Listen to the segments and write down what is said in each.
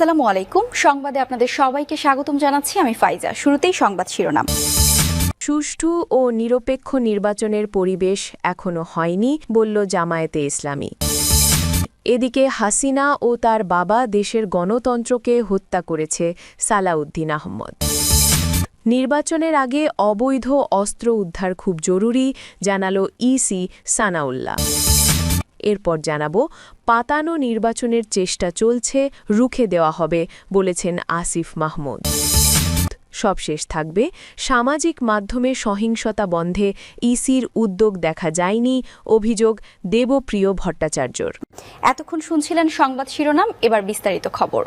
আসসালামু আলাইকুম। সংবাদে আপনাদের সবাইকে স্বাগতম জানাচ্ছি আমি ফাইজা। শুরুতেই সংবাদ শিরোনাম। সুষ্ঠু ও নিরপেক্ষ নির্বাচনের পরিবেশ এখনও হয়নি, বলল জামায়াতে ইসলামী। এদিকে হাসিনা ও তার বাবা দেশের গণতন্ত্রকে হত্যা করেছে সালাউদ্দিন আহমদ। নির্বাচনের আগে অবৈধ অস্ত্র উদ্ধার খুব জরুরি, জানালো ইসি সানাউল্লাহ। এরপর জানাব, পাতানো নির্বাচনের চেষ্টা চলছে, রুখে দেওয়া হবে, বলেছেন আসিফ মাহমুদ। সবশেষ থাকবে, সামাজিক মাধ্যমে সহিংসতা বন্ধে ইসির উদ্যোগ দেখা যায়নি, অভিযোগ দেবপ্রিয় ভট্টাচার্যর। এতক্ষণ শুনছিলেন সংবাদ শিরোনাম, এবার বিস্তারিত খবর।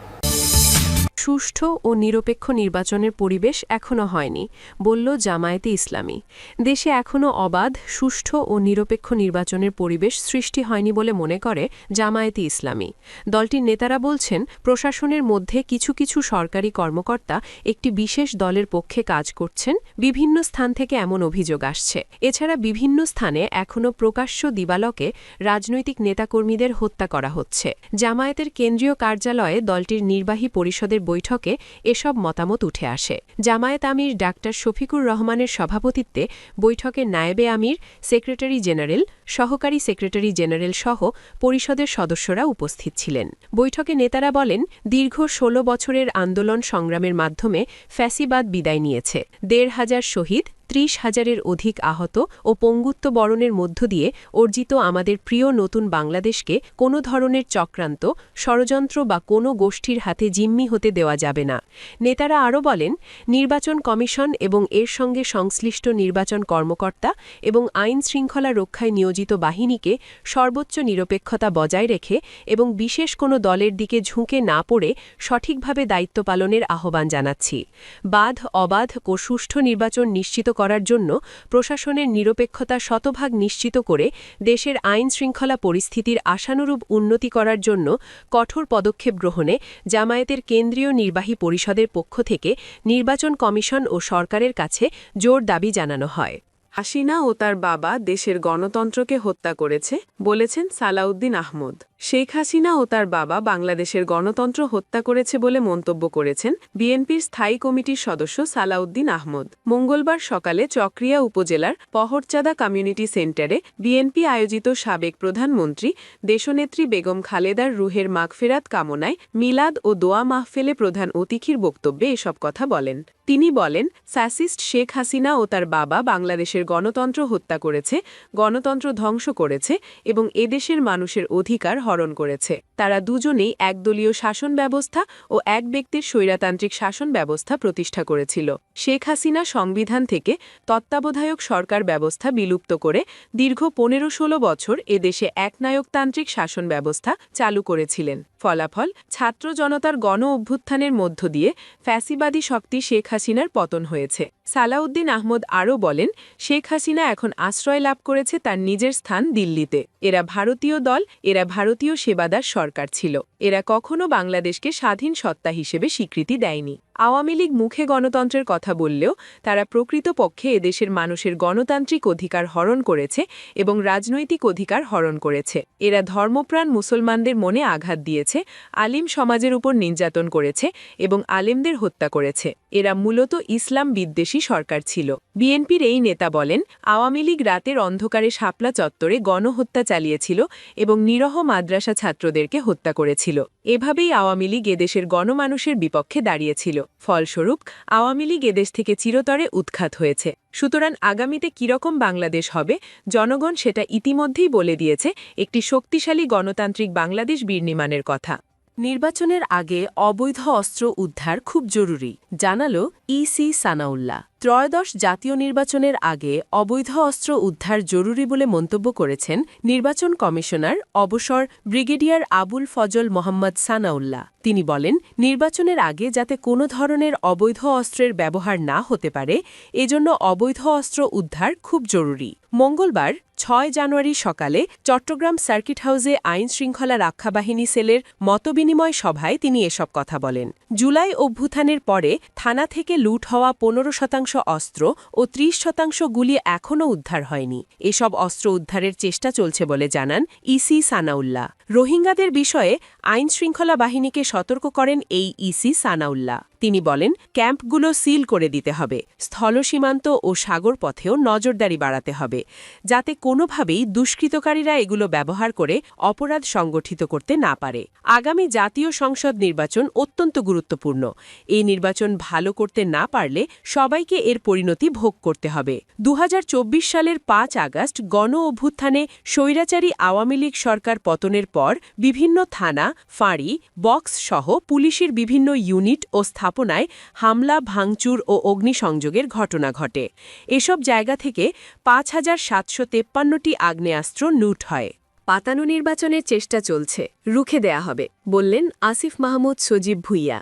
সুষ্ঠু ও নিরপেক্ষ নির্বাচনের পরিবেশ এখনও হয়নি, বলল জামায়াতে ইসলামী। দেশে এখনও অবাধ, সুষ্ঠু ও নিরপেক্ষ নির্বাচনের পরিবেশ সৃষ্টি হয়নি বলে মনে করে জামায়াতে ইসলামী। দলটির নেতারা বলছেন, প্রশাসনের মধ্যে কিছু কিছু সরকারি কর্মকর্তা একটি বিশেষ দলের পক্ষে কাজ করছেন, বিভিন্ন স্থান থেকে এমন অভিযোগ আসছে। এছাড়া বিভিন্ন স্থানে এখনও প্রকাশ্য দিবালকে রাজনৈতিক নেতাকর্মীদের হত্যা করা হচ্ছে। জামায়াতের কেন্দ্রীয় কার্যালয়ে দলটির নির্বাহী পরিষদের বৈঠকে এসব মতামত উঠে আসে। জামায়াত আমির ডাক্তার শফিকুর রহমানের সভাপতিত্বে বৈঠকে নায়েবে আমির, সেক্রেটারি জেনারেল, সহকারী সেক্রেটারি জেনারেল সহ পরিষদের সদস্যরা উপস্থিত ছিলেন। বৈঠকে নেতারা বলেন, দীর্ঘ ১৬ বছরের আন্দোলন সংগ্রামের মাধ্যমে ফ্যাসিবাদ বিদায় নিয়েছে। দেড় হাজার শহীদ ত্রিশ হাজারের অধিক আহত ও পঙ্গুত্ব বরণের মধ্য দিয়ে অর্জিত আমাদের প্রিয় নতুন বাংলাদেশকে কোনো ধরনের চক্রান্ত, ষড়যন্ত্র বা কোনো গোষ্ঠীর হাতে জিম্মি হতে দেওয়া যাবে না। নেতারা আরও বলেন, নির্বাচন কমিশন এবং এর সঙ্গে সংশ্লিষ্ট নির্বাচন কর্মকর্তা এবং আইন শৃঙ্খলা রক্ষায় নিয়োজিত বাহিনীকে সর্বোচ্চ নিরপেক্ষতা বজায় রেখে এবং বিশেষ কোনো দলের দিকে ঝুঁকে না পড়ে সঠিকভাবে দায়িত্ব পালনের আহ্বান জানাচ্ছি। বাধ, অবাধ ও সুষ্ঠু নির্বাচন নিশ্চিত করার জন্য প্রশাসনের নিরপেক্ষতা শতভাগ নিশ্চিত করে দেশের আইন শৃঙ্খলা পরিস্থিতির আশানুরূপ উন্নতি করার জন্য কঠোর পদক্ষেপ গ্রহণে জামায়াতের কেন্দ্রীয় নির্বাহী পরিষদের পক্ষ থেকে নির্বাচন কমিশন ও সরকারের কাছে জোর দাবি জানানো হয়। হাসিনা ও তার বাবা দেশের গণতন্ত্রকে হত্যা করেছে, বলেছেন সালাউদ্দিন আহমদ। শেখ হাসিনা ও তার বাবা বাংলাদেশের গণতন্ত্র হত্যা করেছে বলে মন্তব্য করেছেন বিএনপির স্থায়ী কমিটির সদস্য সালাউদ্দিন আহমদ। মঙ্গলবার সকালে চক্রিয়া উপজেলার পহরচাদা কমিউনিটি সেন্টারে বিএনপি আয়োজিত সাবেক প্রধানমন্ত্রী দেশনেত্রী বেগম খালেদার রুহের মাগফেরাত কামনায় মিলাদ ও দোয়া মাহফেলে প্রধান অতিথির বক্তব্যে এসব কথা বলেন। তিনি বলেন স্যাসিস্ট শেখ হাসিনা ও তার বাবা বাংলাদেশের গণতন্ত্র হত্যা করেছে, গণতন্ত্র ধ্বংস করেছে এবং এদেশের মানুষের অধিকার হরণ করেছে। তারা দুজনেই একদলীয় শাসন ব্যবস্থা ও এক ব্যক্তির স্বৈরাতান্ত্রিক শাসন ব্যবস্থা প্রতিষ্ঠা করেছিল। শেখ হাসিনা সংবিধান থেকে তত্ত্বাবধায়ক সরকার ব্যবস্থা বিলুপ্ত করে দীর্ঘ পনেরো ষোলো বছর এদেশে একনায়কতান্ত্রিক শাসন ব্যবস্থা চালু করেছিলেন। ফলাফল, ছাত্র জনতার গণ অভ্যুত্থানের মধ্য দিয়ে ফ্যাসিবাদী শক্তি শেখ হাসিনার পতন হয়েছে। সালাউদ্দিন আহমদ আরও বলেন, শেখ হাসিনা এখন আশ্রয় লাভ করেছে তার নিজের স্থান দিল্লিতে। এরা ভারতীয় দল, এরা ভারতীয় সেবাদার সরকার ছিল। এরা কখনো বাংলাদেশকে স্বাধীন সত্তা হিসেবে স্বীকৃতি দেয়নি। আওয়ামী লীগ মুখে গণতন্ত্রের কথা বললেও তারা প্রকৃতপক্ষে এদেশের মানুষের গণতান্ত্রিক অধিকার হরণ করেছে এবং রাজনৈতিক অধিকার হরণ করেছে। এরা ধর্মপ্রাণ মুসলমানদের মনে আঘাত দিয়েছে, আলিম সমাজের উপর নির্যাতন করেছে এবং আলেমদের হত্যা করেছে। এরা মূলত ইসলাম বিদ্বেষী সরকার ছিল। বিএনপির এই নেতা বলেন, আওয়ামী লীগ রাতের অন্ধকারে শাপলা চত্বরে গণহত্যা চালিয়েছিল এবং নিরহ মাদ্রাসা ছাত্রদেরকে হত্যা করেছিল। এভাবেই আওয়ামী লীগ এদেশের গণমানুষের বিপক্ষে দাঁড়িয়েছিল। ফলস্বরূপ, আওয়ামী লীগ এদেশ থেকে চিরতরে উৎখাত হয়েছে। সুতরাং আগামীতে কীরকম বাংলাদেশ হবে, জনগণ সেটা ইতিমধ্যেই বলে দিয়েছে, একটি শক্তিশালী গণতান্ত্রিক বাংলাদেশ বিনির্মাণের কথা। নির্বাচনের আগে অবৈধ অস্ত্র উদ্ধার খুব জরুরি, জানালো ইসি সানাউল্লাহ। ত্রয়োদশ জাতীয় নির্বাচনের আগে অবৈধ অস্ত্র উদ্ধার জরুরি বলে মন্তব্য করেছেন নির্বাচন কমিশনার অবসর ব্রিগেডিয়ার আবুল ফজল মোহাম্মদ সানাউল্লাহ। তিনি বলেন, নির্বাচনের আগে যাতে কোনো ধরনের অবৈধ অস্ত্রের ব্যবহার না হতে পারে, এজন্য অবৈধ অস্ত্র উদ্ধার খুব জরুরি। মঙ্গলবার, ছয় জানুয়ারি সকালে চট্টগ্রাম সার্কিট হাউসে আইন শৃঙ্খলা রক্ষা বাহিনী সেলের মতবিনিময় সভায় তিনি এসব কথা বলেন। জুলাই অভ্যুত্থানের পরে থানা থেকে লুট হওয়া পনেরো শতাংশ অস্ত্র ও ত্রিশ শতাংশ গুলি এখনও উদ্ধার হয়নি। এসব অস্ত্র উদ্ধারের চেষ্টা চলছে বলে জানান ইসি সানাউল্লাহ। রোহিঙ্গাদের বিষয়ে আইন শৃঙ্খলা বাহিনীকে সতর্ক করেন এই ইসি সানাউল্লাহ। তিনি বলেন, ক্যাম্পগুলো সিল করে দিতে হবে স্থলসীমান্ত ও সাগর পথেও নজরদারি বাড়াতে হবে, যাতে কোনোভাবেই দুষ্কৃতকারীরা এগুলো ব্যবহার করে অপরাধ সংগঠিত করতে না পারে। আগামী জাতীয় সংসদ নির্বাচন অত্যন্ত গুরুত্বপূর্ণ। এই নির্বাচন ভালো করতে না পারলে সবাইকে এর পরিণতি ভোগ করতে হবে। দু হাজার চব্বিশ সালের পাঁচ আগস্ট গণ অভ্যুত্থানে স্বৈরাচারী আওয়ামী লীগ সরকার পতনের পর বিভিন্ন থানা, ফাঁড়ি, বক্স সহ পুলিশের বিভিন্ন ইউনিট ও স্থাপনায় হামলা, ভাঙচুর ও অগ্নিসংযোগের ঘটনা ঘটে। এসব জায়গা থেকে পাঁচ হাজার সাতশো তেপ্পান্নটি আগ্নেয়াস্ত্র লুট হয়। পাতানো নির্বাচনের চেষ্টা চলছে। রুখে দেয়া হবে। বললেন আসিফ মাহমুদ সজীব ভুইয়া।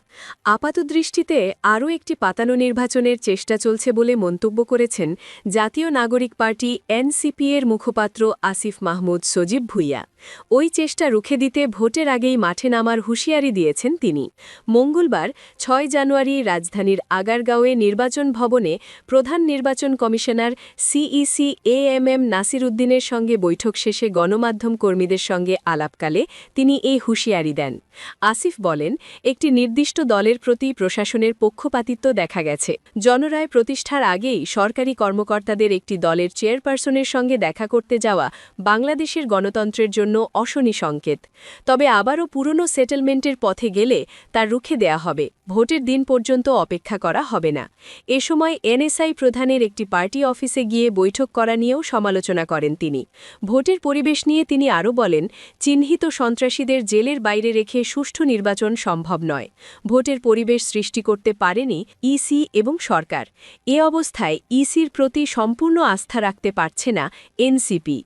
আপাতদৃষ্টিতে আরও একটি পাতানো নির্বাচনের চেষ্টা চলছে বলে মন্তব্য করেছেন জাতীয় নাগরিক পার্টি এনসিপি এর মুখপাত্র আসিফ মাহমুদ সজীব ভুইয়া। ওই চেষ্টা রুখে দিতে ভোটের আগেই মাঠে নামার হুঁশিয়ারি দিয়েছেন তিনি। মঙ্গলবার ছয় জানুয়ারি রাজধানীর আগারগাঁওয়ে নির্বাচন ভবনে প্রধান নির্বাচন commissioner CEC A M M Nasir উদ্দিনের সঙ্গে বৈঠক শেষে গণমাধ্যম কর্মীদের সঙ্গে আলাপকালে তিনি এই হুঁশিয়ারি দেন। আসিফ বলেন, একটি নির্দিষ্ট দলের প্রতি প্রশাসনের পক্ষপাতিত্ব দেখা গেছে। জনরায় প্রতিষ্ঠার আগেই সরকারি কর্মকর্তাদের একটি দলের চেয়ারপারসনের সঙ্গে দেখা করতে যাওয়া বাংলাদেশের গণতন্ত্রের জন্য অশনি সংকেত। তবে আবারও পুরনো সেটেলমেন্টের পথে গেলে তা রুখে দেয়া হবে। ভোটের দিন পর্যন্ত অপেক্ষা করা হবে না। এ সময় এনএসআই প্রধানের একটি পার্টি অফিসে গিয়ে বৈঠক করা নিয়েও সমালোচনা করেন তিনি। ভোটের পরিবেশ নিয়ে তিনি আরও বলেন, চিহ্নিত সন্ত্রাসীদের জেলের বাইরে রেখে সুষ্ঠু নির্বাচন সম্ভব নয়। ভোটের পরিবেশ সৃষ্টি করতে পারেনি ইসি এবং সরকার। এ অবস্থায় ইসির প্রতি সম্পূর্ণ আস্থা রাখতে পারছে না এনসিপি।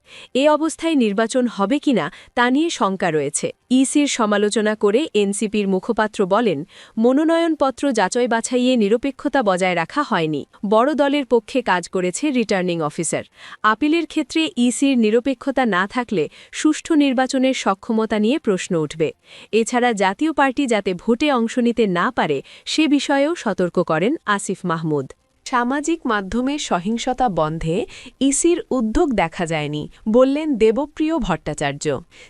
এ অবস্থায় নির্বাচন হবে কিনা তা নিয়ে শঙ্কা রয়েছে। ইসির সমালোচনা করে এনসিপির মুখপাত্র বলেন, মনোনয়নপত্র যাচাই বাছাইয়ে নিরপেক্ষতা বজায় রাখা হয়নি। বড় দলের পক্ষে কাজ করেছে রিটার্নিং অফিসার। আপিলের ক্ষেত্রে ইসির নিরপেক্ষতা না থাকলে সুষ্ঠু নির্বাচনের সক্ষমতা নিয়ে প্রশ্ন উঠবে। এছাড়া জাতীয় পার্টি যাতে ভোটে অংশ নিতে না পারে, সে বিষয়েও সতর্ক করেন আসিফ মাহমুদ। সামাজিক মাধ্যমে সহিংসতা বন্ধে ইসির উদ্যোগ দেখা যায়নি, বললেন Debapriya Bhattacharya.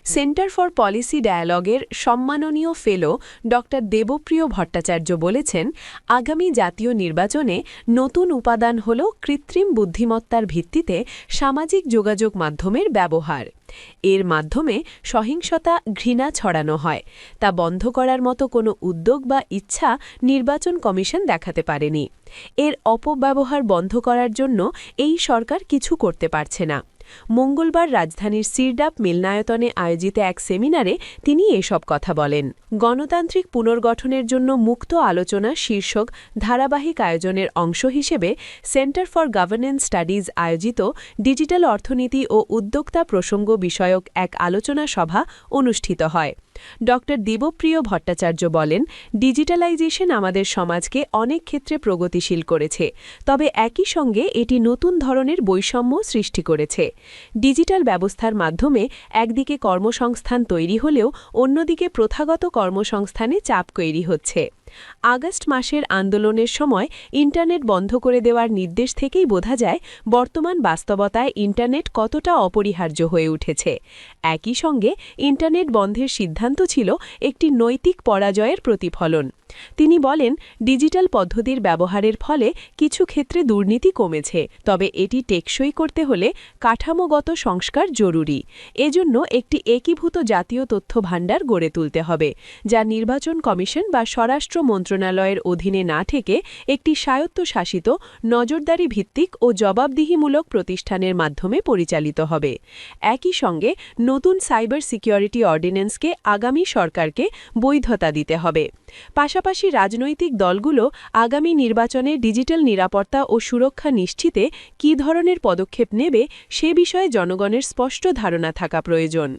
Centre for policy ডায়ালগের সম্মাননীয় ফেলো ড দেবপ্রিয় ভট্টাচার্য বলেছেন, আগামী জাতীয় নির্বাচনে নতুন উপাদান হল কৃত্রিম বুদ্ধিমত্তার ভিত্তিতে সামাজিক যোগাযোগ মাধ্যমের ব্যবহার। এর মাধ্যমে সহিংসতা ঘৃণা ছড়ানো হয়। তা বন্ধ করার মতো কোনো উদ্যোগ বা ইচ্ছা নির্বাচন কমিশন দেখাতে পারেনি। এর অপব্যবহার বন্ধ করার জন্য এই সরকার কিছু করতে পারছে না। মঙ্গলবার রাজধানীর সিরডাপ মিলনায়তনে আয়োজিত এক সেমিনারে তিনি এসব কথা বলেন। গণতান্ত্রিক পুনর্গঠনের জন্য মুক্ত আলোচনা শীর্ষক ধারাবাহিক আয়োজনের অংশ হিসেবে সেন্টার ফর গভর্নেন্স স্টাডিজ আয়োজিত ডিজিটাল অর্থনীতি ও উদ্যোক্তা প্রসঙ্গ বিষয়ক এক আলোচনা সভা অনুষ্ঠিত হয়। ড দেবপ্রিয় ভট্টাচার্য বলেন, ডিজিটালাইজেশন আমাদের সমাজকে অনেক ক্ষেত্রে প্রগতিশীল করেছে, তবে একই সঙ্গে এটি নতুন ধরনের বৈষম্য সৃষ্টি করেছে। ডিজিটাল ব্যবস্থার মাধ্যমে একদিকে কর্মসংস্থান তৈরি হলেও অন্যদিকে প্রথাগত কর্মসংস্থানে চাপ তৈরি হচ্ছে। আগস্ট মাসের আন্দোলনের সময় ইন্টারনেট বন্ধ করে দেওয়ার নির্দেশ থেকেই বোঝা যায় বর্তমান বাস্তবতায় ইন্টারনেট কতটা অপরিহার্য হয়ে উঠেছে। একই সঙ্গে ইন্টারনেট বন্ধের সিদ্ধান্ত ছিল একটি নৈতিক পরাজয়ের প্রতিফলন। তিনি বলেন, ডিজিটাল পদ্ধতির ব্যবহারের ফলে কিছু ক্ষেত্রে দুর্নীতি কমেছে, তবে এটি টেকসই করতে হলে কাঠামোগত সংস্কার জরুরি। এজন্য একটি একীভূত জাতীয় তথ্য ভাণ্ডার গড়ে তুলতে হবে, যা নির্বাচন কমিশন বা স্বরাষ্ট্র মন্ত্রণালয়ের অধীনে না থেকে একটি স্বায়ত্তশাসিত, নজরদারি ভিত্তিক ও জবাবদিহিমূলক প্রতিষ্ঠানের মাধ্যমে পরিচালিত হবে। একই সঙ্গে নতুন সাইবার সিকিউরিটি অর্ডিন্যান্সকে আগামী সরকারকে বৈধতা দিতে হবে। পাশাপাশি রাজনৈতিক দলগুলো আগামী নির্বাচনে ডিজিটাল নিরাপত্তা ও সুরক্ষা নিশ্চিতে কী ধরনের পদক্ষেপ নেবে সে বিষয়ে জনগণের স্পষ্ট ধারণা থাকা প্রয়োজন।